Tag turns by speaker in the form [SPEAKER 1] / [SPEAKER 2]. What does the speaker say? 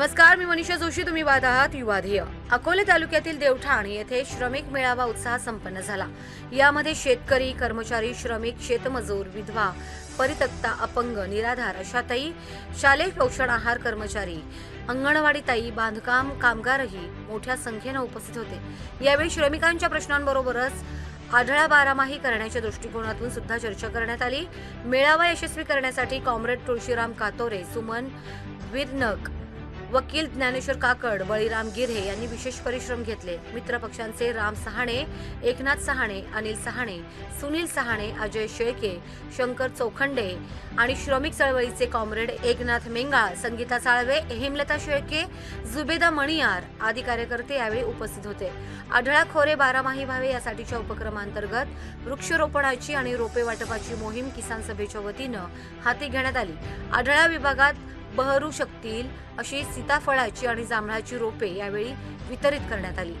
[SPEAKER 1] नमस्कार मी मनीषा जोशी. तुम्ही वाद आहात युवाधेय अकोले तालुक्यातील देवठाण येथे श्रमिक मेळावा उत्साह संपन्न झाला. यामध्ये शेतकरी कर्मचारी श्रमिक शेतमजूर विधवा परितक्ता अपंग निराधार अशातही शालेय पोषण आहार कर्मचारी अंगणवाडी ताई बांधकाम कामगारही मोठ्या संख्येनं उपस्थित होते. यावेळी श्रमिकांच्या प्रश्नांबरोबरच आढळा बारामाही करण्याच्या दृष्टिकोनातून सुद्धा चर्चा करण्यात आली. मेळावा यशस्वी करण्यासाठी कॉम्रेड तुळशीराम कातोरे सुमन विरनक वकील ज्ञानेश्वर काकड बळीराम गिरे यांनी विशेष परिश्रम घेतले. मित्रपक्षांचे राम सहाणे एकनाथ सहाणे अनिल सहाणे सुनील सहाणे अजय शेळके शंकर चौखंडे आणि श्रमिक चळवळीचे कॉम्रेड एकनाथ मेंगाळ संगीता साळवे हेमलता शेळके जुबेदा मणियार आदी कार्यकर्ते यावेळी उपस्थित होते. आढळा खोरे बारामाही व्हावे यासाठीच्या उपक्रमांतर्गत वृक्षरोपणाची आणि रोपे वाटपाची मोहीम किसान सभेच्या वतीनं हाती घेण्यात आली. आढळा विभागात बहरू शकतील अशी सीताफळाची आणि जांभळाची रोपे यावेळी वितरित करण्यात आली.